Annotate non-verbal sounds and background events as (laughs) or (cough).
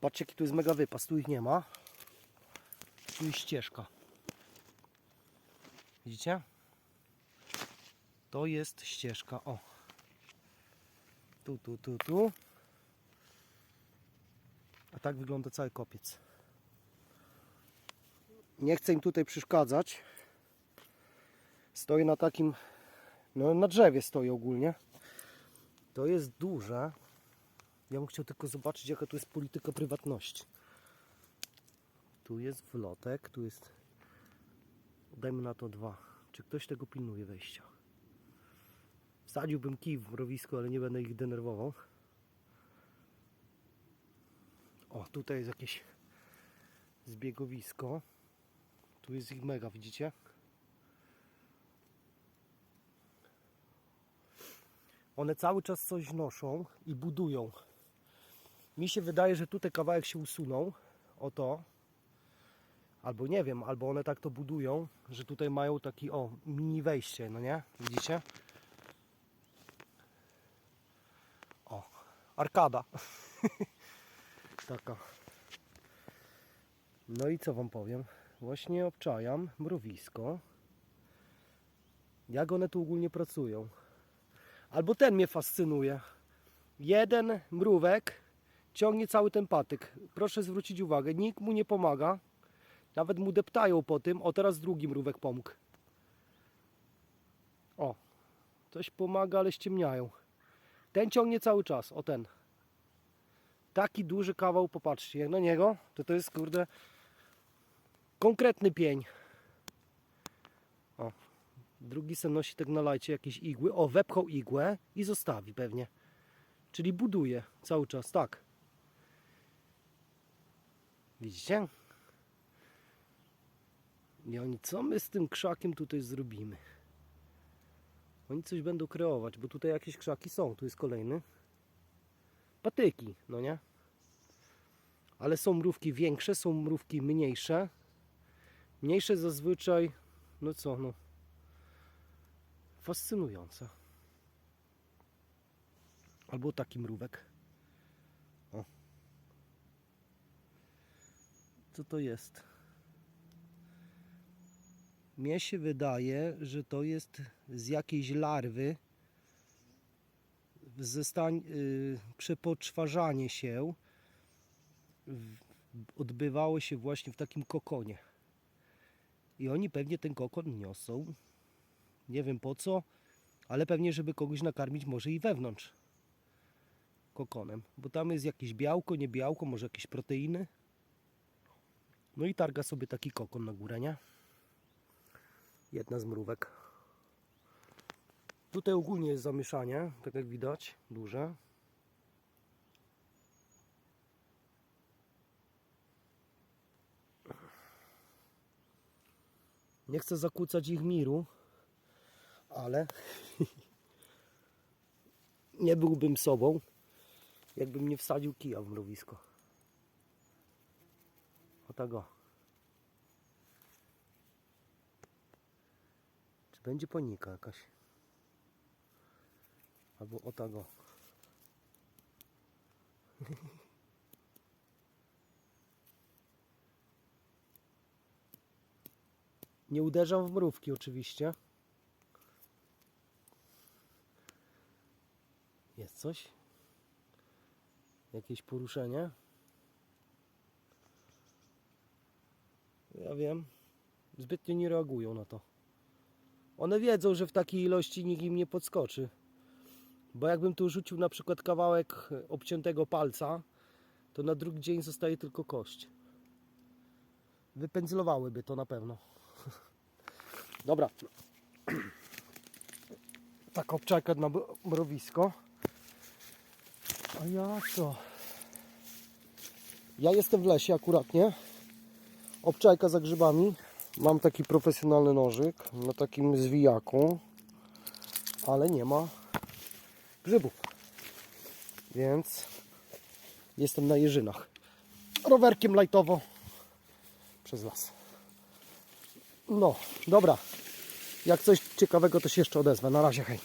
Patrzcie jaki tu jest mega wypas, tu ich nie ma. Tu jest ścieżka. Widzicie? To jest ścieżka, o. Tu, tu, tu, tu. A tak wygląda cały kopiec. Nie chcę im tutaj przeszkadzać. Stoję na takim, no na drzewie stoję ogólnie. To jest duże. Ja bym chciał tylko zobaczyć jaka tu jest polityka prywatności. Tu jest wlotek, tu jest, dajmy na to dwa. Czy ktoś tego pilnuje wejścia? Wsadziłbym kij w mrowisko, ale nie będę ich denerwował. O, tutaj jest jakieś zbiegowisko. Tu jest ich mega, widzicie? One cały czas coś noszą i budują. Mi się wydaje, że tutaj kawałek się usunął. O to. Albo nie wiem, albo one tak to budują, że tutaj mają taki o mini wejście, no nie? Widzicie? O, arkada. (laughs) Taka. No i co wam powiem? Właśnie obczajam mrowisko. Jak one tu ogólnie pracują? Albo ten mnie fascynuje. Jeden mrówek ciągnie cały ten patyk. Proszę zwrócić uwagę, nikt mu nie pomaga. Nawet mu deptają po tym. O, teraz drugi mrówek pomógł. O, coś pomaga, ale ściemniają. Ten ciągnie cały czas, o ten. Taki duży kawał, popatrzcie, jak na niego, to to jest kurde konkretny pień. O, drugi se nosi tak na lajcie jakieś igły. O, wepchał igłę i zostawi pewnie. Czyli buduje cały czas, tak. Widzicie? I oni, co my z tym krzakiem tutaj zrobimy? Oni coś będą kreować, bo tutaj jakieś krzaki są. Tu jest kolejny. Patyki, no nie? Ale są mrówki większe, są mrówki mniejsze. Mniejsze zazwyczaj, no co, no. Fascynujące. Albo taki mrówek. O. Co to jest? Mnie się wydaje, że to jest z jakiejś larwy zestań, y, przepoczwarzanie się w, odbywało się właśnie w takim kokonie. I oni pewnie ten kokon niosą. Nie wiem po co, ale pewnie, żeby kogoś nakarmić może i wewnątrz kokonem. Bo tam jest jakieś białko, nie białko, może jakieś proteiny. No i targa sobie taki kokon na górę, nie? Jedna z mrówek. Tutaj ogólnie jest zamieszanie, tak jak widać, duże. Nie chcę zakłócać ich miru, ale (laughs) nie byłbym sobą, jakbym nie wsadził kija w mrowisko. O tak o. Czy będzie panika jakaś? Albo o tak o. (laughs) Nie uderzam w mrówki oczywiście. Jest coś? Jakieś poruszenie? Ja wiem. Zbytnio nie reagują na to. One wiedzą, że w takiej ilości nikt im nie podskoczy. Bo jakbym tu rzucił na przykład kawałek obciętego palca, to na drugi dzień zostaje tylko kość. Wypędzlowałyby to na pewno. (laughs) Dobra. Taka obczajka na mrowisko. A ja co? Ja jestem w lesie akurat, nie? Obczajka za grzybami. Mam taki profesjonalny nożyk na takim zwijaku, ale nie ma grzybów. Więc jestem na jeżynach. Rowerkiem lajtowo przez las. No, dobra. Jak coś ciekawego, to się jeszcze odezwę. Na razie, hej.